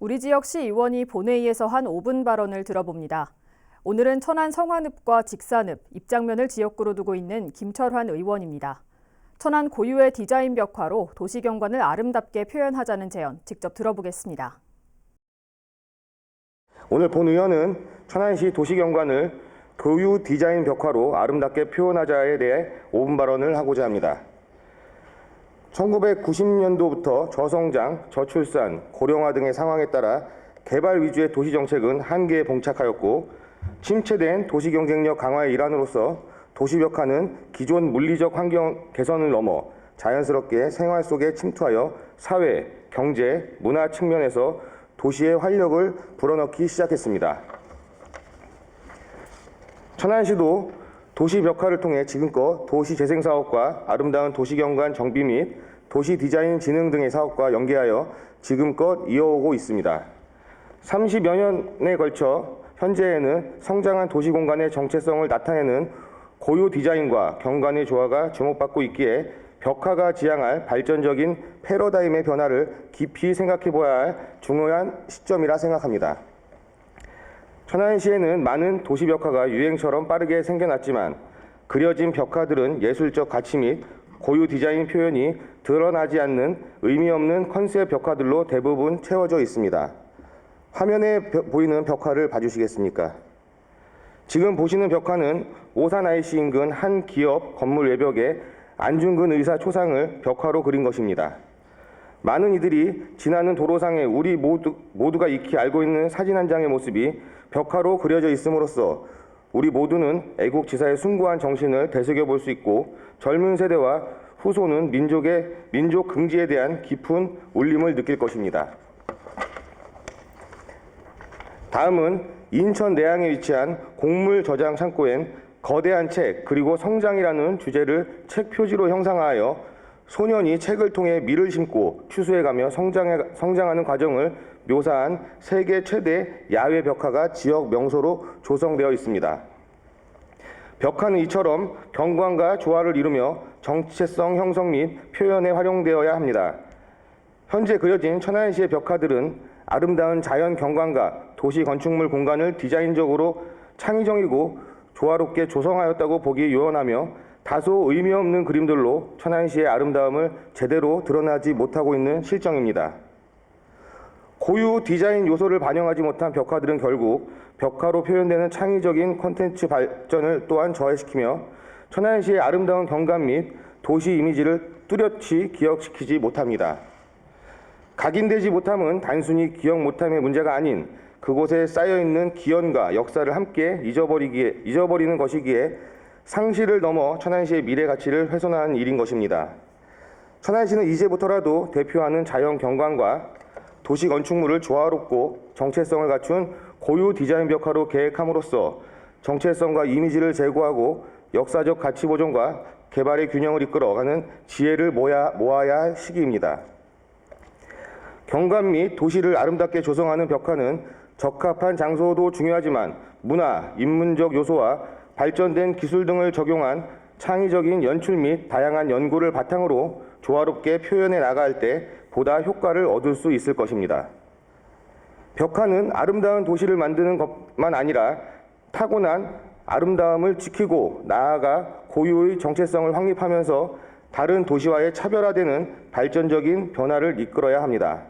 우리 지역 시 의원이 본회의에서 한 5분 발언을 들어봅니다. 오늘은 천안 성화늪과 직사늪, 입장면을 지역구로 두고 있는 김철환 의원입니다. 천안 고유의 디자인 벽화로 도시 경관을 아름답게 표현하자는 제안 직접 들어보겠습니다. 오늘 본 의원은 천안시 도시 경관을 교유 디자인 벽화로 아름답게 표현하자에 대해 5분 발언을 하고자 합니다. 1990년도부터 저성장, 저출산, 고령화 등의 상황에 따라 개발 위주의 도시 정책은 한계에 봉착하였고 침체된 도시 경쟁력 강화의 일환으로서 도시 벽화는 기존 물리적 환경 개선을 넘어 자연스럽게 생활 속에 침투하여 사회, 경제, 문화 측면에서 도시의 활력을 불어넣기 시작했습니다. 천안시도 도시 벽화를 통해 지금껏 도시 재생 사업과 아름다운 도시 경관 정비 및 도시 디자인 진흥 등의 사업과 연계하여 지금껏 이어오고 있습니다. 30여 년에 걸쳐 현재에는 성장한 도시 공간의 정체성을 나타내는 고유 디자인과 경관의 조화가 주목받고 있기에 벽화가 지향할 발전적인 패러다임의 변화를 깊이 생각해 보아야 할 중요한 시점이라 생각합니다. 천안시에는 많은 도시 벽화가 유행처럼 빠르게 생겨났지만 그려진 벽화들은 예술적 가치 및 고유 디자인 표현이 드러나지 않는 의미 없는 컨셉 벽화들로 대부분 채워져 있습니다. 화면에 벼- 보이는 벽화를 봐주시겠습니까? 지금 보시는 벽화는 오산 IC 인근 한 기업 건물 외벽에 안중근 의사 초상을 벽화로 그린 것입니다. 많은 이들이 지나는 도로상에 우리 모두, 모두가 익히 알고 있는 사진 한 장의 모습이 벽화로 그려져 있음으로써 우리 모두는 애국 지사의 숭고한 정신을 되새겨 볼 수 있고 젊은 세대와 후손은 민족의 민족 긍지에 대한 깊은 울림을 느낄 것입니다. 다음은 인천 내양에 위치한 곡물 저장 창고엔 거대한 책 그리고 성장이라는 주제를 책 표지로 형상화하여 소년이 책을 통해 밀을 심고 추수해가며 성장해, 성장하는 과정을 묘사한 세계 최대 야외 벽화가 지역 명소로 조성되어 있습니다. 벽화는 이처럼 경관과 조화를 이루며 정체성 형성 및 표현에 활용되어야 합니다. 현재 그려진 천안시의 벽화들은 아름다운 자연 경관과 도시 건축물 공간을 디자인적으로 창의적이고 조화롭게 조성하였다고 보기 요원하며 다소 의미 없는 그림들로 천안시의 아름다움을 제대로 드러나지 못하고 있는 실정입니다. 고유 디자인 요소를 반영하지 못한 벽화들은 결국 벽화로 표현되는 창의적인 콘텐츠 발전을 또한 저해시키며 천안시의 아름다운 경관 및 도시 이미지를 뚜렷이 기억시키지 못합니다. 각인되지 못함은 단순히 기억 못함의 문제가 아닌 그곳에 쌓여 있는 기원과 역사를 함께 잊어버리기에 잊어버리는 것이기에 상실을 넘어 천안시의 미래 가치를 훼손하는 일인 것입니다. 천안시는 이제부터라도 대표하는 자연 경관과 도시 건축물을 조화롭고 정체성을 갖춘 고유 디자인 벽화로 계획함으로써 정체성과 이미지를 제고하고 역사적 가치 보존과 개발의 균형을 이끌어가는 지혜를 모아, 모아야 할 시기입니다. 경관 및 도시를 아름답게 조성하는 벽화는 적합한 장소도 중요하지만 문화, 인문적 요소와 발전된 기술 등을 적용한 창의적인 연출 및 다양한 연구를 바탕으로 조화롭게 표현해 나갈 때 보다 효과를 얻을 수 있을 것입니다. 벽화는 아름다운 도시를 만드는 것만 아니라 타고난 아름다움을 지키고 나아가 고유의 정체성을 확립하면서 다른 도시와의 차별화되는 발전적인 변화를 이끌어야 합니다.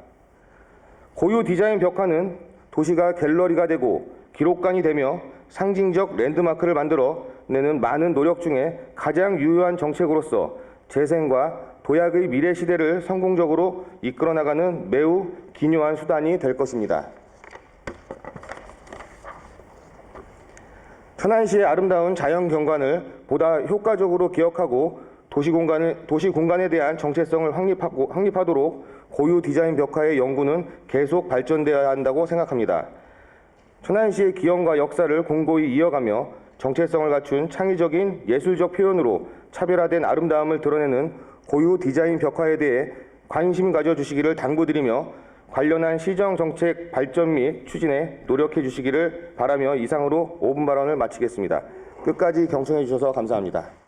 고유 디자인 벽화는 도시가 갤러리가 되고 기록관이 되며 상징적 랜드마크를 만들어 내는 많은 노력 중에 가장 유효한 정책으로서 재생과 도약의 미래 시대를 성공적으로 이끌어 나가는 매우 기묘한 수단이 될 것입니다. 천안시의 아름다운 자연 경관을 보다 효과적으로 기억하고 도시 공간을 도시 공간에 대한 정체성을 확립하고 확립하도록 고유 디자인 벽화의 연구는 계속 발전되어야 한다고 생각합니다. 천안시의 기원과 역사를 공고히 이어가며 정체성을 갖춘 창의적인 예술적 표현으로 차별화된 아름다움을 드러내는 고유 디자인 벽화에 대해 관심 가져주시기를 당부드리며 관련한 시정 정책 발전 및 추진에 노력해 주시기를 바라며 이상으로 5분 발언을 마치겠습니다. 끝까지 경청해 주셔서 감사합니다.